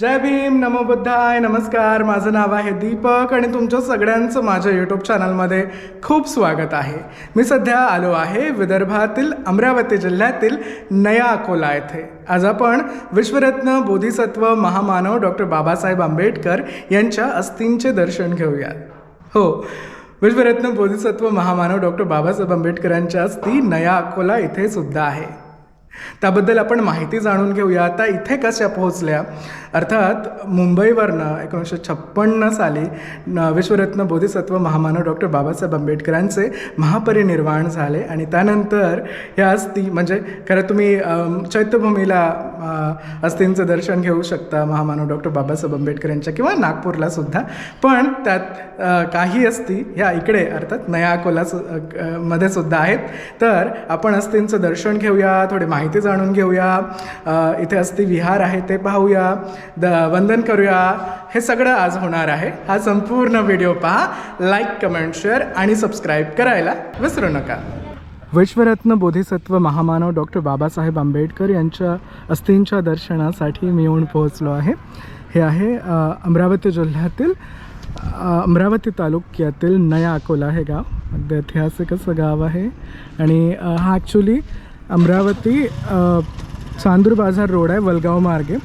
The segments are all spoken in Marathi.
जय भीम नमो बुद्धाय नमस्कार. माझं नाव आहे दीपक आणि तुमच्या सगळ्यांचं माझ्या यूट्यूब चॅनलमध्ये खूप स्वागत आहे. मी सध्या आलो आहे विदर्भातील अमरावती जिल्ह्यातील नया अकोला येथे. आज आपण विश्वरत्न बोधिसत्व महामानव डॉक्टर बाबासाहेब आंबेडकर यांच्या अस्थींचे दर्शन घेऊया हो विश्वरत्न बोधिसत्व महामानव डॉक्टर बाबासाहेब आंबेडकरांच्या अस्थी नया अकोला इथे सुद्धा आहे. त्याबद्दल आपण माहिती जाणून घेऊया. आता इथे कशा पोहोचल्या? अर्थात मुंबईवरनं एकोणीसशे छप्पन्न साली विश्वरत्न बोधिसत्व महामानव डॉक्टर बाबासाहेब आंबेडकरांचे महापरिनिर्वाण झाले आणि त्यानंतर ह्या अस्थी म्हणजे खरं तुम्ही चैत्यभूमीला अस्थींचं दर्शन घेऊ शकता महामानव डॉक्टर बाबासाहेब आंबेडकर यांच्या किंवा नागपूरला सुद्धा. पण त्यात काही अस्थी ह्या इकडे अर्थात नया अकोला सु- मध्ये सुद्धा आहेत. तर आपण अस्थींचं दर्शन घेऊया थोडी माहिती माहिती जाणून घेऊया. इथे अस्थि विहार आहे ते पाहूया. द वंदन करूया. हे सगळं आज होणार आहे. हा संपूर्ण व्हिडिओ पहा. लाईक कमेंट शेअर आणि सबस्क्राईब करायला विसरू नका. विश्वरत्न बोधिसत्व महामानव डॉक्टर बाबासाहेब आंबेडकर यांच्या अस्थींच्या दर्शनासाठी मी येऊन पोहोचलो आहे. हे आहे अमरावती जिल्ह्यातील अमरावती तालुक्यातील नया अकोला हे गाव. अगदी ऐतिहासिक असं गाव आहे. आणि हा ॲक्च्युली अमरावती चांदूर बाजार रोड आहे वलगाव मार्गे.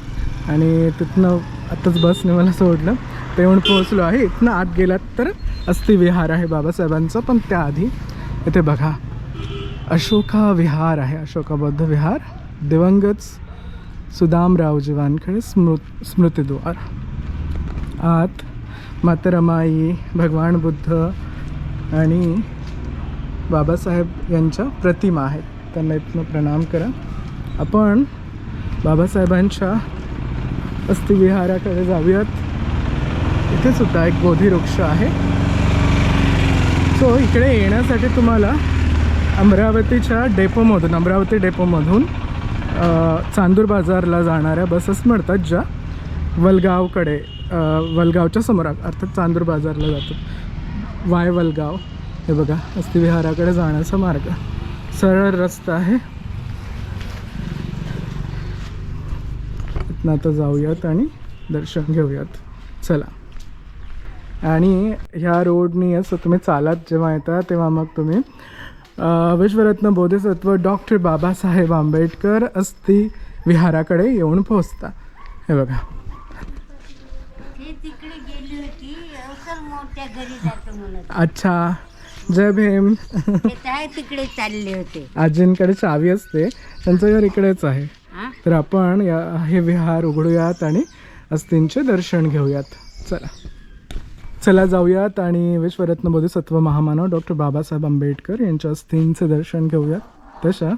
आणि तिथनं आत्ताच बसने मला सोडलं. ते येऊन पोहोचलो आहे. इथनं आत गेलात तर अस्थि विहार आहे बाबासाहेबांचं पण त्याआधी इथे बघा. अशोका विहार आहे. अशोका बौद्ध विहार. दिवंगत सुदामरावजी वानखडे स्मृत स्मृतिद्वार. आत मातरमाई भगवान बुद्ध आणि बाबासाहेब यांच्या प्रतिमा आहेत. त्यांना इथनं प्रणाम करा. आपण बाबासाहेबांच्या अस्थिविहाराकडे जाऊयात. इथे सुद्धा एक बोधी वृक्ष आहे. सो इकडे येण्यासाठी तुम्हाला अमरावतीच्या डेपोमधून अमरावती डेपोमधून चांदूर बाजारला जाणाऱ्या बसेस मिळतात ज्या वलगावकडे वलगावच्या समोर अर्थात चांदूर बाजारला जातात. वाय वलगाव हे बघा अस्थिविहाराकडे जाण्याचा मार्ग. सरळ रस्ता आहे. इथनं आता जाऊयात आणि दर्शन घेऊयात. चला. आणि ह्या रोडनी असं तुम्ही चालत जेव्हा येता तेव्हा मग तुम्ही विश्वरत्न बोधिसत्व डॉक्टर बाबासाहेब आंबेडकर अस्थि विहाराकडे येऊन पोहोचता. हे बघा. अच्छा. जय भीम. काय तिकडे चालले होते? आजींकडे चावी असते. त्यांचं घर इकडेच आहे. हा? तर आपण या हे विहार उघडूयात आणि अस्थींचे दर्शन घेऊयात. चला. चला जाऊयात आणि विश्वरत्न बोधिसत्व महामानव डॉक्टर बाबासाहेब आंबेडकर यांच्या अस्थींचे दर्शन घेऊयात. तशा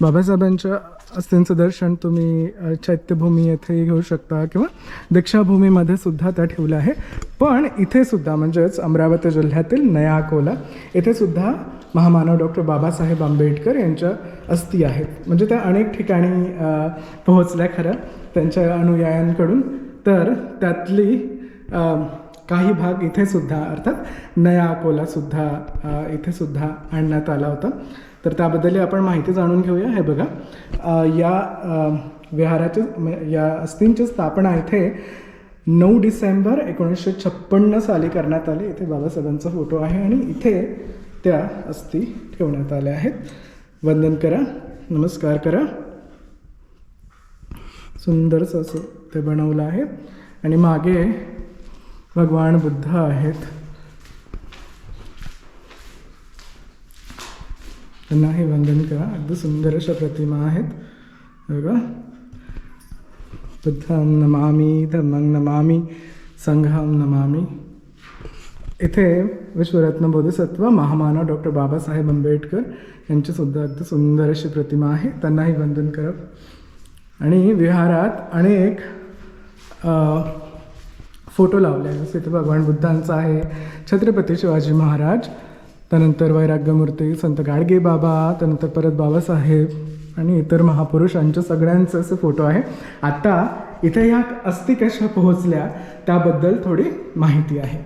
बाबासाहेबांच्या अस्थींचं दर्शन तुम्ही चैत्यभूमी येथे घेऊ शकता किंवा दीक्षाभूमीमध्ये सुद्धा त्या ठेवल्या आहे. पण इथे सुद्धा म्हणजेच अमरावती जिल्ह्यातील नया अकोला येथे सुद्धा महामानव डॉक्टर बाबासाहेब आंबेडकर यांच्या अस्थी आहेत. म्हणजे त्या अनेक ठिकाणी पोहोचल्या खरं त्यांच्या अनुयायांकडून. तर त्यातली काही भाग इथे सुद्धा अर्थात नया अकोलासुद्धा इथे सुद्धा आणण्यात आला होता. तर त्याबद्दल आपण माहिती जाणून घेऊया. हे बघा या विहाराचे या अस्थींची स्थापना इथे नऊ डिसेंबर एकोणीसशे छप्पन्न साली करण्यात आली. इथे बाबासाहेबांचा फोटो आहे आणि इथे त्या अस्थी ठेवण्यात आल्या आहेत. वंदन करा नमस्कार करा. सुंदरसं असं ते बनवलं आहे. आणि मागे भगवान बुद्ध आहेत. त्यांनाही वंदन करा. अगदी सुंदर अशा प्रतिमा आहेत. बघा. बुद्धं नमामी धम्मं नमामी संघं नमामी. इथे विश्वरत्न बोधिसत्व महामानव डॉक्टर बाबासाहेब आंबेडकर यांचीसुद्धा अगदी सुंदर अशी प्रतिमा आहे. त्यांनाही वंदन करा. आणि विहारात अनेक फोटो लावले जसे इथे भगवान बुद्धांचा आहे. छत्रपती शिवाजी महाराज त्यानंतर वैराग्यमूर्ती संत गाडगे बाबा त्यानंतर परत बाबासाहेब आणि इतर महापुरुषांचे सगळ्यांचे असे फोटो आहे. आता इथे ह्या अस्थि कशा पोहोचल्या त्याबद्दल थोडी माहिती आहे.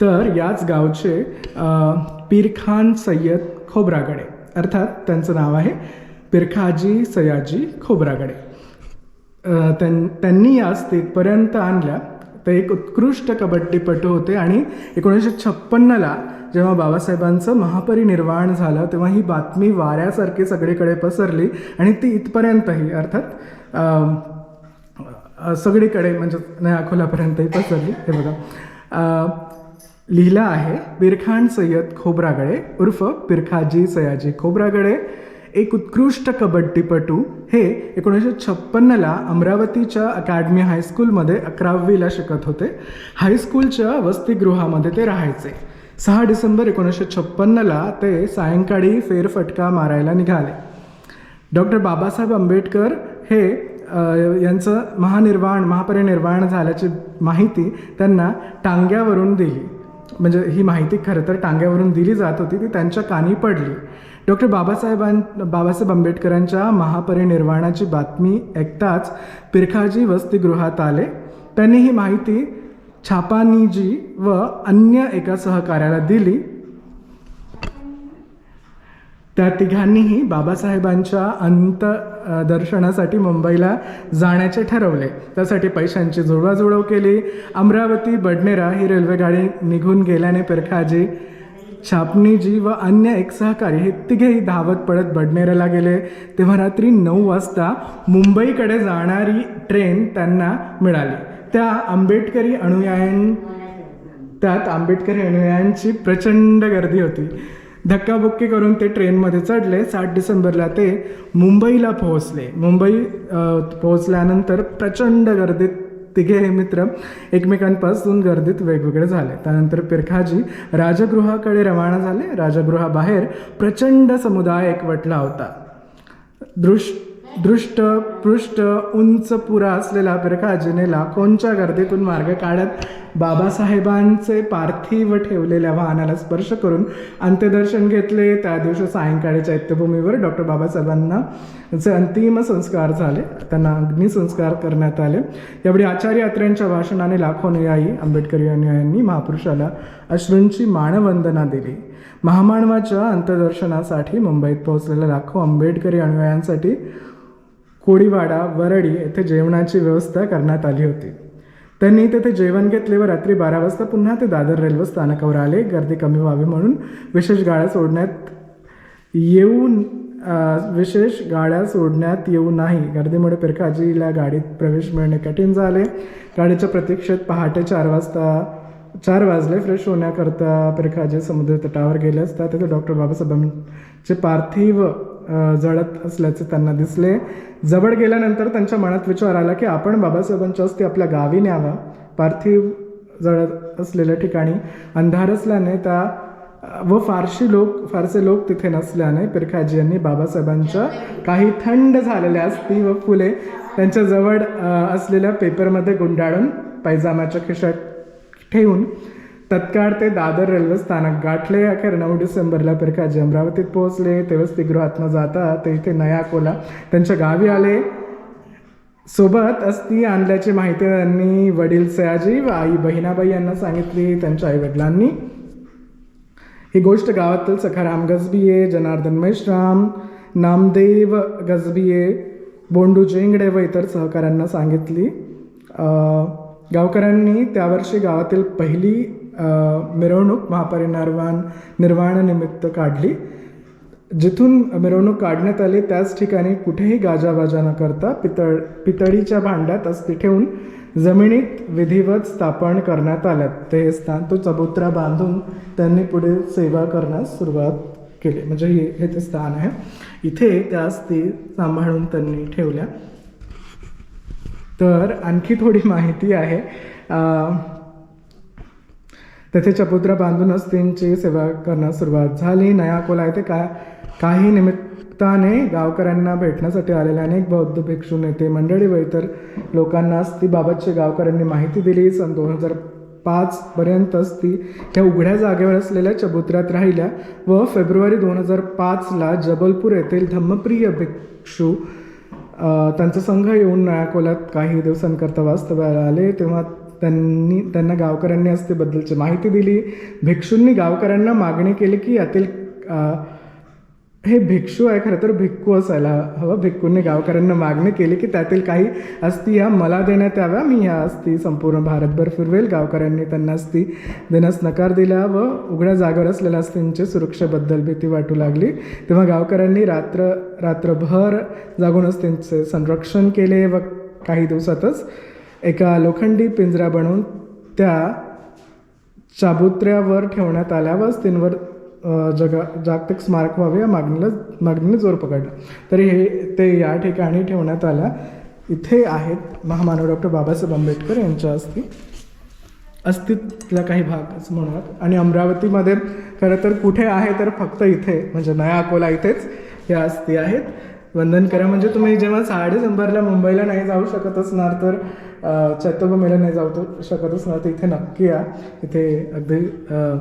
तर याच गावचे पीरखान सय्यद खोब्रागडे अर्थात त्यांचं नाव आहे पिरखाजी सयाजी खोब्रागडे. त्यां त्यांनी या स्थितपर्यंत आणल्या. ते एक उत्कृष्ट कबड्डीपटू होते आणि एकोणीसशे छप्पन्नला जेव्हा बाबासाहेबांचं महापरिनिर्वाण झालं तेव्हा ही बातमी वाऱ्यासारखी सगळीकडे पसरली आणि ती इथपर्यंतही अर्थात सगळीकडे म्हणजे नया अकोलापर्यंतही पसरली. हे बघा. लिहिलं आहे बिरखान सय्यद खोब्रागडे उर्फ बिरखाजी सयाजी खोब्रागडे एक उत्कृष्ट कबड्डीपटू. हे एकोणीसशे छप्पन्नला अमरावतीच्या अकॅडमी हायस्कूलमध्ये अकरावीला शिकत होते. हायस्कूलच्या वसतिगृहामध्ये ते राहायचे. सहा डिसेंबर एकोणीसशे छप्पन्नला ते सायंकाळी फेरफटका मारायला निघाले. डॉक्टर बाबासाहेब आंबेडकर हे यांचं महानिर्वाण महापरिनिर्वाण झाल्याची माहिती त्यांना टांग्यावरून दिली. म्हणजे ही माहिती खरं तर टांग्यावरून दिली जात होती ती त्यांच्या कानी पडली. डॉक्टर बाबासाहेबां बाबासाहेब आंबेडकरांच्या महापरिनिर्वाणाची बातमी ऐकताच पिरखाजी वसतिगृहात आले. त्यांनी ही माहिती छापानीजी व अन्य एका सहकार्याला दिली. त्या तिघांनीही बाबासाहेबांच्या अंत दर्शनासाठी मुंबईला जाण्याचे ठरवले. त्यासाठी पैशांची जुळवाजुळव केली. अमरावती बडनेरा ही रेल्वेगाडी निघून गेल्याने पिरखाजी छापणीजी व अन्य एक सहकारी हे तिघेही धावत पडत बडनेराला गेले. तेव्हा रात्री नऊ वाजता मुंबईकडे जाणारी ट्रेन त्यांना मिळाली. त्या आंबेडकरी अनुयायां त्यात आंबेडकरी अनुयायांची प्रचंड गर्दी होती. धक्काबुक्की करून ते ट्रेनमध्ये चढले. सात डिसेंबरला ते मुंबईला पोहोचले. मुंबई पोहोचल्यानंतर प्रचंड गर्दीत तिघे हे मित्र एकमेकांपासून गर्दीत वेगवेगळे झाले. त्यानंतर पिरखाजी राजगृहाकडे रवाना झाले. राजगृहाबाहेर प्रचंड समुदाय एकवटला होता. दृश दृष्ट पृष्ठ उंच पुरा असलेला प्रकाजनेला लाखोंच्या गर्दीतून मार्ग काढत बाबासाहेबांचे पार्थिव ठेवलेल्या वाहनाला स्पर्श करून अंत्यदर्शन घेतले. त्या दिवशी सायंकाळी चैत्यभूमीवर डॉक्टर बाबासाहेबांना चे अंतिम संस्कार झाले. त्यांना अग्निसंस्कार करण्यात आले. यावेळी आचार्य अत्र्यांच्या भाषणाने लाखो अनुयायी आंबेडकरी अनुयायांनी महापुरुषाला अश्रूंची मानवंदना दिली. महामानवाच्या अंत्यदर्शनासाठी मुंबईत पोहोचलेल्या लाखो आंबेडकरी अनुयायांसाठी कोळीवाडा वरडी येथे जेवणाची व्यवस्था करण्यात आली होती. त्यांनी तेथे जेवण घेतले व रात्री बारा वाजता पुन्हा ते दादर रेल्वे स्थानकावर आले. गर्दी कमी व्हावी म्हणून विशेष गाड्या सोडण्यात येऊन विशेष गाड्या सोडण्यात येऊ नाही. गर्दीमुळे पिरकाजीला गाडीत प्रवेश मिळणे कठीण झाले. गाडीच्या प्रतीक्षेत पहाटे चार वाजता चार वाजले. फ्रेश होण्याकरता पिरखाजी समुद्र तटावर गेले असता तिथे डॉक्टर बाबासाहेबांचे पार्थिव जळत असल्याचे त्यांना दिसले. जवळ गेल्यानंतर त्यांच्या मनात विचार आला की आपण बाबासाहेबांच्या हस्ते आपल्या गावी न्यावा. पार्थिव जळत असलेल्या ठिकाणी अंधार असल्याने त्या व फारशी लोक फारसे लोक तिथे नसल्याने पिरखाजी यांनी बाबासाहेबांच्या काही थंड झालेल्या असती व फुले त्यांच्या जवळ असलेल्या पेपरमध्ये गुंडाळून पायजामाच्या खिशात ठेवून तत्काळ ते दादर रेल्वे स्थानक गाठले. अखेर नऊ डिसेंबरला पिरखाजी अमरावतीत पोहोचले. तेव्हाच तिगृहात न जाता ते इथे नया कोला त्यांच्या गावी आले. सोबत अस्थी आणल्याची माहिती त्यांनी वडील सयाजी व आई बहिणाबाई यांना सांगितली त्यांच्या आई वडिलांनी ही गोष्ट गावातील सखाराम गजबिये जनार्दन मेश्राम नामदेव गजबिये बोंडू जेंगडे व इतर सहकाऱ्यांना सांगितली. गावकऱ्यांनी त्यावर्षी गावातील पहिली मिरवणूक महापरिनिर्वाण निर्वाणानिमित्त काढली. जिथून मिरवणूक काढण्यात आली त्याच ठिकाणी कुठेही गाजाबाजा न करता पितळ पितळीच्या भांड्यात अस्थी ठेवून जमिनीत विधिवत स्थापन करण्यात आल्यात. ते हे स्थान तो चबुत्रा बांधून त्यांनी पुढे सेवा करण्यास सुरुवात केली. म्हणजे हे हे ते स्थान आहे. इथे त्या अस्थी सांभाळून त्यांनी ठेवल्या. तर आणखी थोडी माहिती आहे. तेथे चपुत्रा बांधूनच त्यांची सेवा करण्यास सुरुवात झाली. नया अकोला येथे का काही निमित्ताने गावकऱ्यांना भेटण्यासाठी आलेले अनेक बौद्ध भिक्षू नेते मंडळी व इतर लोकांनाच ती बाबतची गावकऱ्यांनी माहिती दिली. सन दोन हजार पाचपर्यंतच ती त्या उघड्या जागेवर असलेल्या चबुत्र्यात राहिल्या व फेब्रुवारी दोन हजार पाचला जबलपूर येथील धम्मप्रिय भिक्षू त्यांचा संघ येऊन नळाकोल्यात काही दिवसांकरता वास्तव्याला आले. तेव्हा त्यांनी त्यांना गावकऱ्यांनी असतेबद्दलची माहिती दिली. भिक्षूंनी गावकऱ्यांना मागणी केली की यातील हे भिक्षू आहे खरं तर भिक्खू असायला हवं. भिक्खूंनी गावकऱ्यांना मागणी केली की त्यातील काही अस्थी ह्या मला देण्यात याव्या. मी ह्या अस्थी संपूर्ण भारतभर फिरवेल. गावकऱ्यांनी त्यांना अस्थी देण्यास नकार दिला व उघड्या जागेवर असलेल्या अस्थींची सुरक्षेबद्दल भीती वाटू लागली. तेव्हा गावकऱ्यांनी रात्र रात्रभर जागून अस्थींचे संरक्षण केले व काही दिवसातच एका लोखंडी पिंजरा बनवून त्या चाबुत्र्यावर ठेवण्यात आल्या व अस्थींवर जगा जागतिक स्मारक व्हावे या मागणीला मागणीने जोर पकडला. तरी हे ते या ठिकाणी ठेवण्यात आल्या. इथे आहेत महामानव डॉक्टर बाबासाहेब आंबेडकर यांच्या अस्थी अस्तित्वातला काही भाग असं म्हणूयात. आणि अमरावतीमध्ये खरं तर कुठे आहे तर फक्त इथे म्हणजे नया अकोला इथेच या अस्थी आहेत. वंदन करा म्हणजे तुम्ही जेव्हा साडे शंभरला मुंबईला नाही जाऊ शकत असणार तर चैत्यभूमीला नाही जाऊ तर शकत असणार तर इथे नक्की या. इथे अगदी अ,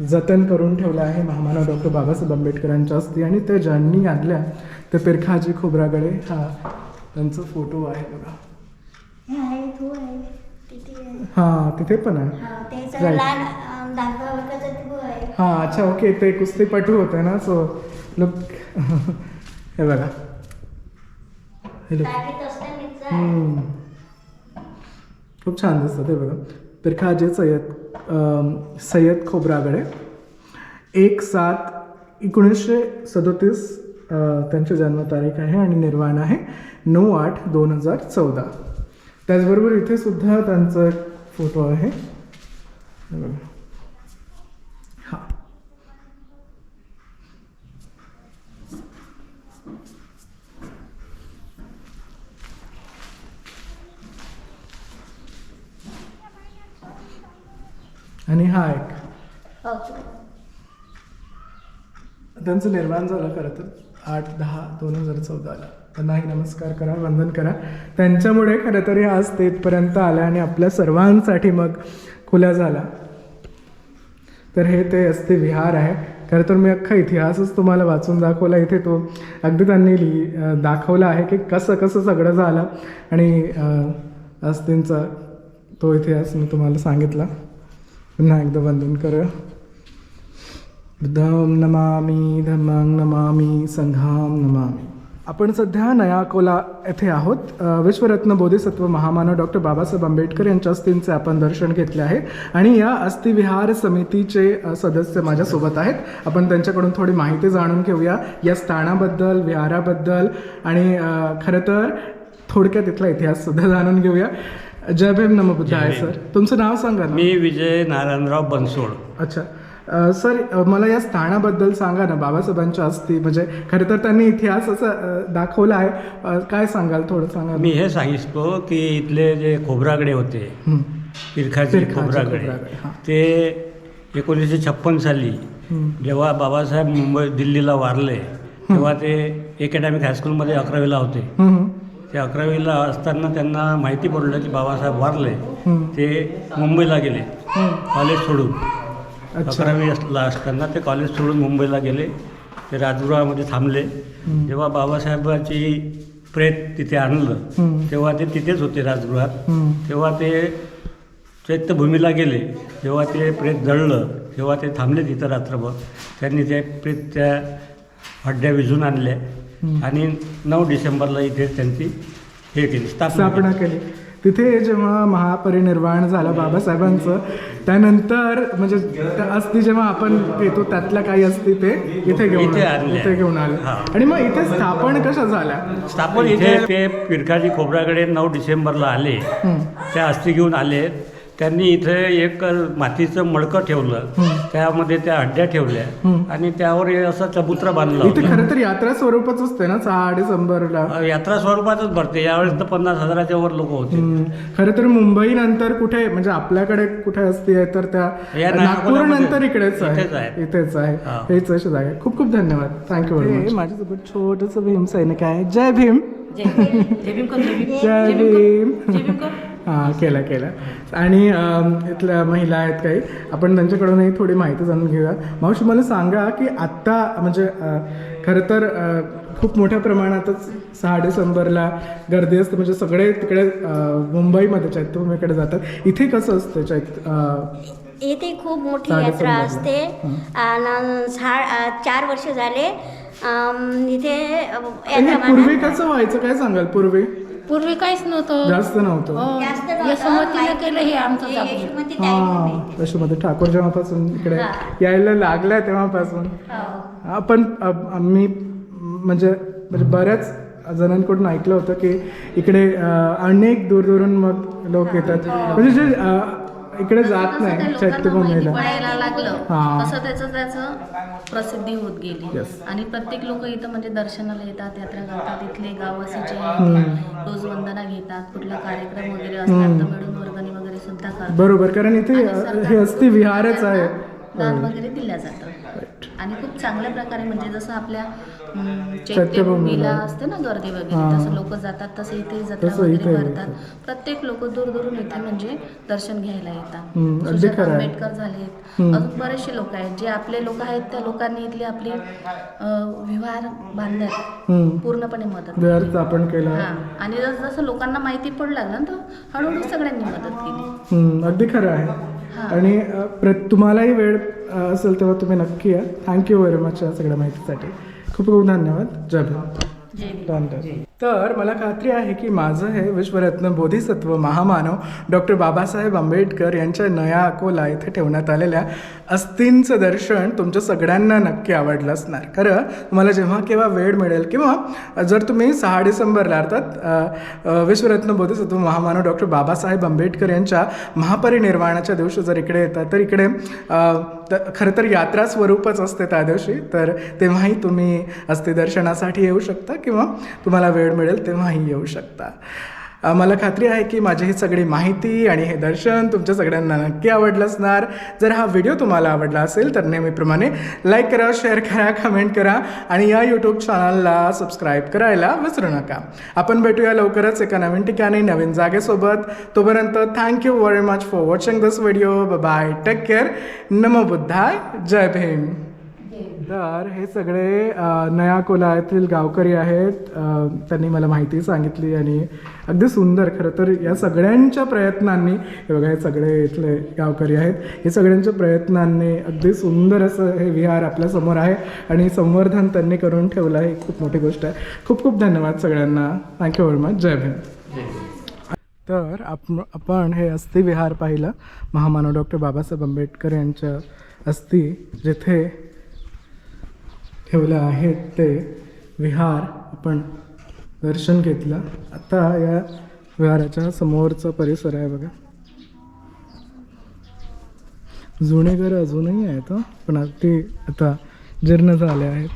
जतन करून ठेवलं आहे महामानव डॉक्टर बाबासाहेब आंबेडकरांच्या अस्थी आणि ते ज्यांनी आणल्या ते पिरखाजी खोबरागडे हा त्यांचा फोटो आहे बघा. हे तिथे. हां पण आहे. हा, आहे. हां अच्छा ओके ते कुस्तीपटू होते ना सो लुक हे बघा. हे लुक टाकीत असतानाच आहे. हम्म. खूप छान दिसतं ते बघा. तर खाजे सय्यद सय्यद खोबरागडे. एक सात एकोणीसशे सदोतीस त्यांची जन्मतारीख आहे आणि निर्वाण आहे. नऊ आठ दोन हजार चौदा. त्याचबरोबर इथे सुद्धा त्यांचा एक फोटो आहे. बघा. आणि हा एक. हो. त्यांचं निर्माण झालं खरं तर आठ दहा दोन हजार चौदाला. त्यांनाही नमस्कार करा वंदन करा. त्यांच्यामुळे खरं तर ह्या आज इथपर्यंत आल्या आणि आपल्या सर्वांसाठी मग खुल्या झाला. तर हे ते असते विहार आहे. खरं तर मी अख्खा इतिहासच तुम्हाला वाचून दाखवला. इथे तो अगदी त्यांनी लिहि दाखवला आहे की कसं कसं सगळं झालं. आणि अस्तींचा तो इतिहास मी तुम्हाला सांगितला. पुन्हा एकदा वंदन करूया. बुद्धम नमामी धम्मांग नमामी संघाम नमामी. आपण सध्या नया अकोला येथे आहोत. विश्वरत्न बोधिसत्व महामानव डॉक्टर बाबासाहेब आंबेडकर यांच्या अस्थींचे आपण दर्शन घेतले आहे. आणि या अस्थिविहार समितीचे सदस्य माझ्यासोबत आहेत. आपण त्यांच्याकडून थोडी माहिती जाणून घेऊया. या स्थानाबद्दल विहाराबद्दल आणि खरं तर थोडक्यात इथला इतिहास सुद्धा जाणून घेऊया. जय भीम नम बुद्ध आहे जय सर. तुमचं नाव सांगा ना. मी विजय नारायणराव बनसोड. अच्छा. अ, सर अ, मला या स्थानाबद्दल सांगा ना बाबासाहेबांच्या अस्थी म्हणजे खरं तर त्यांनी इतिहास असं अ, दाखवला आहे. अ, काय सांगाल थोडं सांगा मी हे सांगितलो की इथले जे खोबरागडे होते हं. पिरखाचे पिरखाचे खोबरागडे खोबरागडे, हां. ते एकोणीसशे छप्पन साली हं. जेव्हा बाबासाहेब मुंबई दिल्लीला वारले तेव्हा ते एकॅडमिक हायस्कूलमध्ये अकरावीला होते. हं, हं. ते अकरावीला असताना त्यांना माहिती पडलं की बाबासाहेब वारले. ते मुंबईला गेले. कॉलेज सोडून. अकरावी असला असताना ते कॉलेज सोडून मुंबईला गेले. ते राजगृहामध्ये थांबले. जेव्हा बाबासाहेबाची प्रेत तिथे आणलं तेव्हा ते तिथेच होते राजगृहात. तेव्हा ते चैत्यभूमीला गेले. जेव्हा ते प्रेत जळलं तेव्हा ते थांबले तिथं रात्रभर. त्यांनी ते प्रेत त्या हड्ड्या विझून आणल्या. आणि नऊ डिसेंबरला इथे त्यांची हे केली स्थापना केली. तिथे जेव्हा महापरिनिर्वाण झालं बाबासाहेबांचं त्यानंतर म्हणजे त्या अस्थी जेव्हा आपण घेतो त्यातल्या काही असती ते इथे घेऊन इथे आले. आणल्या. इथे घेऊन आले. आणि मग इथे स्थापन कशा झाल्या स्थापन इथे ते पिरखाजी खोबराकडे नऊ डिसेंबरला आले. त्या अस्थी घेऊन आले त्यांनी इथे एक मातीचं मडकं ठेवलं. त्यामध्ये त्या हड्ड्या ठेवल्या. हं. आणि त्यावर असं चबुत्रा बांधलं इथे. खरं तर यात्रा स्वरूपच असते ना सहा डिसेंबरला? अ, यात्रा स्वरूपातच भरते. यावेळेस तर पन्नास हजाराच्या वर लोक होते. खरं तर मुंबई नंतर कुठे म्हणजे आपल्याकडे कुठे असती आहे तर त्या या नागपूर. नंतर इकडेच आहे. इथेच आहे. इथेच आहे. हेच अशी जागा आहे. खूप खूप धन्यवाद. थँक्यू व्हेरी मच माझ्यासोबत छोटंसं भीम सैनिक आहे. जय भीम. जय जय भीम जय भीम. हां केला केला. आणि इथल्या महिला आहेत काही. आपण त्यांच्याकडूनही थोडी माहिती जाणून घेऊया. मावशी मला सांगा की आत्ता म्हणजे खरं तर खूप मोठ्या प्रमाणातच सहा डिसेंबरला गर्दी असते. म्हणजे सगळे तिकडे मुंबईमध्ये चैत्यभूमीकडे जातात. इथे कसं असतं चैत इथे खूप मोठी यात्रा. असते. आणि चार वर्ष झाले. इथे पूर्वी कसं व्हायचं? काय सांगाल? पूर्वी? पूर्वी काहीच नव्हतं जास्त नव्हतं हो. जास्त नव्हतं. यशोमतीनं केलं हे आमचं हे जागृत. यशोमती हा ठाकूर जेव्हापासून इकडे हा. यायला लागल्या तेव्हापासून हो. आपण आम्ही म्हणजे म्हणजे बऱ्याच जणांकडून ऐकलं होतं की इकडे अ, अनेक दूरदूरून मग लोक येतात म्हणजे जे अ, इकडे जात नाही चैत्यभूमीला पडायला लागलं हा. तसं त्याचं त्याचं प्रसिद्धी होत गेली. Yes. आणि प्रत्येक लोक इथं म्हणजे दर्शनाला येतात यात्रा करतात इथले गाववासी जे आहेत ते रोज वंदना घेतात कुठला कार्यक्रम वगैरे असतात तर मिळून वर्गणी वगैरे सुद्धा करतात. बरोबर कारण इथे आणि अ, सरकार हे असती विहारच आहे. दान वगैरे दिल्या जातं. Right. आणि खूप चांगल्या प्रकारे म्हणजे जसं आपल्या चैत्यभूमीला. असते ना गर्दी वगैरे. तसं लोक जातात तसं इथे जत्रा वगैरे करतात प्रत्येक लोक दूर दूरून इथे म्हणजे दर्शन घ्यायला येतात सुजाता. आंबेडकर झालेत हम्म. अजून बरेचसे लोक आहेत जे आपले लोक आहेत त्या लोकांनी इथली आपली व्यवहार बांधण्यात. पूर्णपणे मदत आपण केलं आणि जसं लोकांना माहिती पडू लागलं ना तर हळूहळू सगळ्यांनी मदत केली अगदी खरं आहे आणि अ, प्र तुम्हालाही वेळ असेल तेव्हा तुम्ही नक्की या. थँक्यू व्हेरी मच या सगळ्या माहितीसाठी. खूप खूप धन्यवाद. जय भीम. डन तर मला खात्री आहे की माझं हे विश्वरत्न बोधिसत्व महामानव डॉक्टर बाबासाहेब आंबेडकर यांच्या नया अकोला इथे ठेवण्यात आलेल्या अस्थींचं दर्शन तुमच्या सगळ्यांना नक्की आवडलं असणार. खरं तुम्हाला जेव्हा केव्हा वेळ मिळेल किंवा जर तुम्ही सहा डिसेंबरला अर्थात विश्वरत्न बोधिसत्व महामानव डॉक्टर बाबासाहेब आंबेडकर यांच्या महापरिनिर्वाणाच्या दिवशी जर इकडे येतात तर इकडे खरं तर यात्रा स्वरूपच असते त्या दिवशी. तर तेव्हाही तुम्ही अस्थिदर्शनासाठी येऊ शकता किंवा तुम्हाला वेळ मिळेल तेव्हाही येऊ शकता. मला खात्री आहे की माझी ही सगळी माहिती आणि हे दर्शन तुमच्या सगळ्यांना नक्की आवडलं असणार. जर हा व्हिडिओ तुम्हाला आवडला असेल तर नेहमीप्रमाणे लाईक करा शेअर करा कमेंट करा आणि या यूट्यूब चॅनलला सबस्क्राईब करायला विसरू नका. आपण भेटूया लवकरच एका नवीन ठिकाणी नवीन जागेसोबत. तोपर्यंत thank you very much for watching this video bye take care नमो बुद्धाय. जय भीम. तर हे सगळे नया कोला येथील गावकरी आहेत. त्यांनी मला माहिती सांगितली आणि अगदी सुंदर. खरं तर या सगळ्यांच्या प्रयत्नांनी हे बघा हे सगळे इथले गावकरी आहेत. हे सगळ्यांच्या प्रयत्नांनी अगदी सुंदर असं हे विहार आपल्यासमोर आहे आणि संवर्धन त्यांनी करून ठेवलं आहे ही खूप मोठी गोष्ट आहे. खूप खूप धन्यवाद सगळ्यांना. थँक्यू व्हेरी मच जय भीम. तर आप आपण हे अस्थि विहार पाहिलं. महामानव डॉक्टर बाबासाहेब आंबेडकर यांच्या अस्थि जिथे ठेवलं आहेत ते विहार आपण दर्शन घेतलं. आता या विहाराच्या समोरचा परिसर आहे बघा. जुने घर अजूनही आहेत पण अगदी आता जीर्ण झाले आहेत.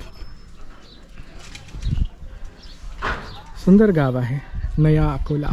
सुंदर गाव आहे नया अकोला.